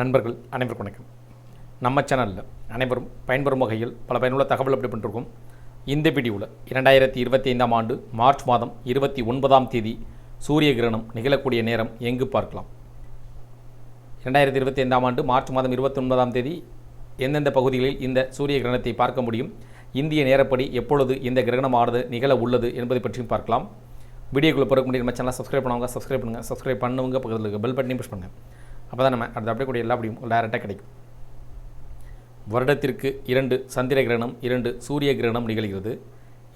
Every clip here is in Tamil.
நண்பர்கள் அனைவருக்கும் வணக்கம். நம்ம சேனலில் அனைவரும் பயன்பெறும் வகையில் பல பயனுள்ள தகவல் அப்படி பண்ணிருக்கோம். இந்த வீடியோவில் இரண்டாயிரத்தி இருபத்தி ஐந்தாம் ஆண்டு மார்ச் மாதம் இருபத்தி ஒன்பதாம் தேதி சூரிய கிரகணம் நிகழக்கூடிய நேரம் எங்கு பார்க்கலாம். இரண்டாயிரத்தி இருபத்தி ஐந்தாம் ஆண்டு மார்ச் மாதம் இருபத்தி ஒன்பதாம் தேதி எந்தெந்த பகுதிகளில் இந்த சூரிய கிரகணத்தை பார்க்க முடியும்? இந்திய நேரப்படி எப்பொழுது இந்த கிரகணமானது நிகழ உள்ளது என்பதை பற்றியும் பார்க்கலாம். வீடியோக்குள்ளே பிறக்க முடியும் நம்ம சேனலை சப்ஸ்கிரைப் பண்ணுவாங்க சப்ஸ்கிரைப் பண்ணுங்கள் சப்ஸ்கிரைப் பண்ணுவங்க பக்கத்தில் இருக்க பெல் பட்டனையும் புஷ் பண்ணுங்கள் அப்போ தான் நம்ம அடுத்த அப்படியே கூட எல்லா அப்படியும் டேரெக்டாக கிடைக்கும். வருடத்திற்கு இரண்டு சந்திர கிரகணம் இரண்டு சூரிய கிரகணம் நிகழ்கிறது.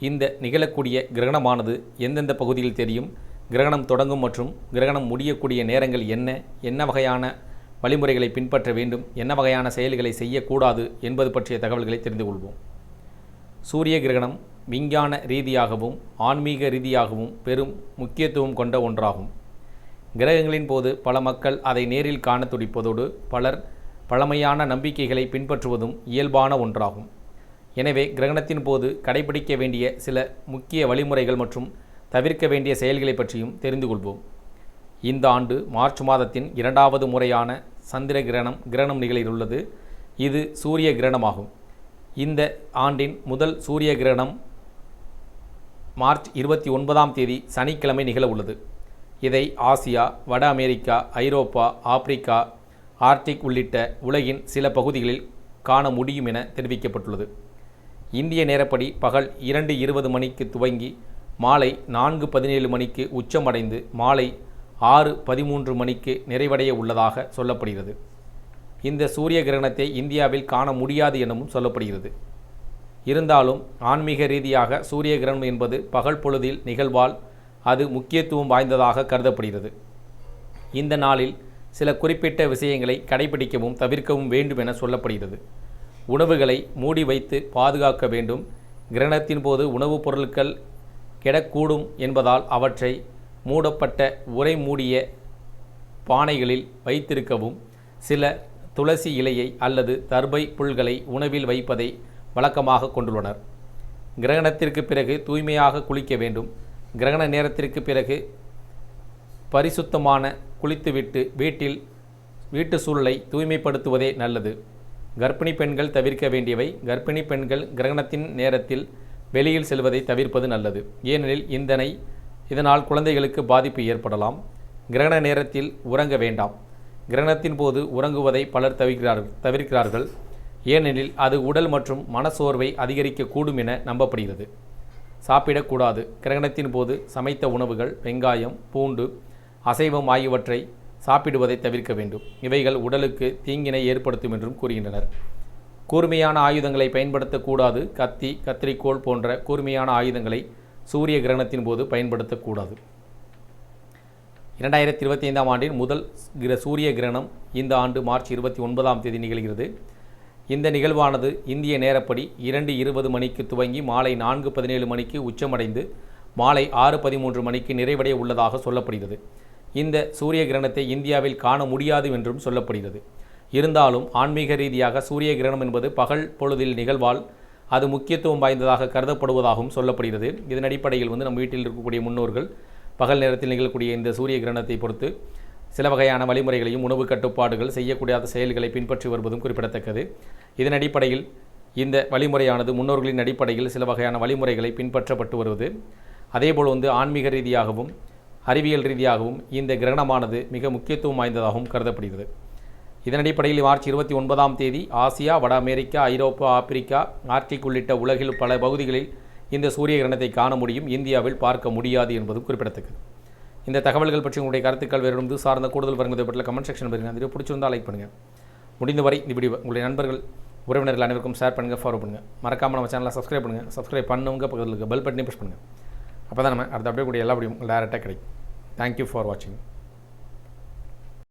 இந்த நிகழக்கூடிய கிரகணமானது எந்தெந்த பகுதியில் தெரியும்? கிரகணம் தொடங்கும் மற்றும் கிரகணம் முடியக்கூடிய நேரங்கள் என்ன? என்ன வகையான வழிமுறைகளை பின்பற்ற வேண்டும்? என்ன வகையான செயல்களை செய்யக்கூடாது என்பது பற்றிய தகவல்களை தெரிந்து கொள்வோம். சூரிய கிரகணம் விஞ்ஞான ரீதியாகவும் ஆன்மீக ரீதியாகவும் பெரும் முக்கியத்துவம் கொண்ட ஒன்றாகும். கிரகங்களின் போது பல மக்கள் அதை நேரில் காண துடிப்பதோடு பலர் பழமையான நம்பிக்கைகளை பின்பற்றுவதும் இயல்பான ஒன்றாகும். எனவே கிரகணத்தின் போது கடைபிடிக்க வேண்டிய சில முக்கிய வழிமுறைகள் மற்றும் தவிர்க்க வேண்டிய செயல்களை பற்றியும் தெரிந்து கொள்வோம். இந்த ஆண்டு மார்ச் மாதத்தின் இரண்டாவது முறையான சந்திர கிரகணம் கிரகணம் நிகழ்ந்துள்ளது இது சூரிய கிரகணமாகும் இந்த ஆண்டின் முதல் சூரிய கிரகணம் மார்ச் இருபத்தி ஒன்பதாம் தேதி சனிக்கிழமை நிகழ உள்ளது. இதை ஆசியா வட அமெரிக்கா ஐரோப்பா ஆப்பிரிக்கா ஆர்டிக் உள்ளிட்ட உலகின் சில பகுதிகளில் காண முடியும் என தெரிவிக்கப்பட்டுள்ளது. இந்திய நேரப்படி பகல் இரண்டு இருபது மணிக்கு துவங்கி மாலை நான்கு பதினேழு மணிக்கு உச்சமடைந்து மாலை ஆறு பதிமூன்று மணிக்கு நிறைவடைய உள்ளதாக சொல்லப்படுகிறது. இந்த சூரிய கிரகணத்தை இந்தியாவில் காண முடியாது எனவும் சொல்லப்படுகிறது. இருந்தாலும் ஆன்மீக ரீதியாக சூரிய கிரகணம் என்பது பகல் பொழுதில் நிகழ்வால் அது முக்கியத்துவம் வாய்ந்ததாக கருதப்படுகிறது. இந்த நாளில் சில குறிப்பிட்ட விஷயங்களை கடைபிடிக்கவும் தவிர்க்கவும் வேண்டும் என சொல்லப்படுகிறது. உணவுகளை மூடி வைத்து பாதுகாக்க வேண்டும். கிரகணத்தின் போது உணவுப் பொருட்கள் கெடக்கூடும் என்பதால் அவற்றை மூடப்பட்ட உரை மூடிய பானைகளில் வைத்திருக்கவும். சில துளசி இலையை அல்லது தர்பை புல்களை உணவில் வைப்பதை வழக்கமாக கொண்டுள்ளனர். கிரகணத்திற்கு பிறகு தூய்மையாக குளிக்க வேண்டும். கிரகண நேரத்திற்கு பிறகு பரிசுத்தமான குளித்துவிட்டு வீட்டில் வீட்டு சூழலை தூய்மைப்படுத்துவதே நல்லது. கர்ப்பிணி பெண்கள் தவிர்க்க வேண்டியவை. கர்ப்பிணி பெண்கள் கிரகணத்தின் நேரத்தில் வெளியில் செல்வதை தவிர்ப்பது நல்லது. ஏனெனில் இந்தனை இதனால் குழந்தைகளுக்கு பாதிப்பு ஏற்படலாம். கிரகண நேரத்தில் உறங்க வேண்டாம். கிரகணத்தின் போது உறங்குவதை பலர் தவிர்க்கிறார்கள் தவிர்க்கிறார்கள். ஏனெனில் அது உடல் மற்றும் மனசோர்வை அதிகரிக்கக்கூடும் என நம்பப்படுகிறது. சாப்பிடக்கூடாது. கிரகணத்தின் போது சமைத்த உணவுகள் வெங்காயம் பூண்டு அசைவம் ஆகியவற்றை சாப்பிடுவதை தவிர்க்க வேண்டும். இவைகள் உடலுக்கு தீங்கினை ஏற்படுத்தும் என்றும் கூறுகின்றனர். கூர்மையான ஆயுதங்களை பயன்படுத்தக்கூடாது. கத்தி கத்திரிக்கோள் போன்ற கூர்மையான ஆயுதங்களை சூரிய கிரகணத்தின் போது பயன்படுத்தக்கூடாது. இரண்டாயிரத்தி இருபத்தி ஐந்தாம் ஆண்டின் முதல் கிர சூரிய கிரகணம் இந்த ஆண்டு மார்ச் இருபத்தி ஒன்பதாம் தேதி நிகழ்கிறது. இந்த நிகழ்வானது இந்திய நேரப்படி இரண்டு இருபது மணிக்கு துவங்கி மாலை நான்கு பதினேழு மணிக்கு உச்சமடைந்து மாலை ஆறு பதிமூன்று மணிக்கு நிறைவடைய உள்ளதாக சொல்லப்படுகிறது. இந்த சூரிய கிரகணத்தை இந்தியாவில் காண முடியாது என்றும் சொல்லப்படுகிறது. இருந்தாலும் ஆன்மீக ரீதியாக சூரிய கிரகணம் என்பது பகல் பொழுதில் நிகழ்வால் அது முக்கியத்துவம் வாய்ந்ததாக கருதப்படுவதாகவும் சொல்லப்படுகிறது. இதன் அடிப்படையில் வந்து நம் வீட்டில் இருக்கக்கூடிய முன்னோர்கள் பகல் நேரத்தில் நிகழக்கூடிய இந்த சூரிய கிரகணத்தை பொறுத்து சில வகையான வழிமுறைகளையும் உணவு கட்டுப்பாடுகள் செய்யக்கூடாத செயல்களை பின்பற்றி வருவதும் குறிப்பிடத்தக்கது. இதன் அடிப்படையில் இந்த வழிமுறையானது முன்னோர்களின் அடிப்படையில் சில வகையான வழிமுறைகளை பின்பற்றப்பட்டு வருவது. அதேபோல் வந்து ஆன்மீக ரீதியாகவும் அறிவியல் ரீதியாகவும் இந்த கிரகணமானது மிக முக்கியத்துவம் வாய்ந்ததாகவும் கருதப்படுகிறது. இதன் அடிப்படையில் மார்ச் இருபத்தி ஒன்பதாம் தேதி ஆசியா வட அமெரிக்கா ஐரோப்பா ஆப்பிரிக்கா ஆர்டிக் உள்ளிட்ட உலகில் பல பகுதிகளில் இந்த சூரிய கிரகணத்தை காண முடியும். இந்தியாவில் பார்க்க முடியாது என்பதும் குறிப்பிடத்தக்கது. இந்த தகவல்கள் பற்றி உங்களுடைய கருத்துக்கள் வேறு இது சார்ந்த கூடுதல் வருவதை பற்றிய கமெண்ட் செக்ஷன் பாருங்கள் அது பிடிச்சிருந்தால் லைக் பண்ணுங்கள் முடிந்தவரை இந்த வீடியோ உங்களுடைய நண்பர்கள் உறவினர்கள் அனைவருக்கும் ஷேர் பண்ணுங்கள் ஃபாலோ பண்ணுங்கள் மறக்காமல் நம்ம சேனலை சப்ஸ்கிரைப் பண்ணுங்கள் சப்ஸ்கிரைப் பண்ணுங்க பக்கத்தில் இருக்க பெல் பட்டனே ப்ரெஸ் பண்ணுங்கள் அப்போ தான் நம்ம அடுத்த அப்படியே கூட எல்லா வீடியோ டேரெக்டாக கிடைக்கும். தேங்க்யூ ஃபார் வாட்சிங்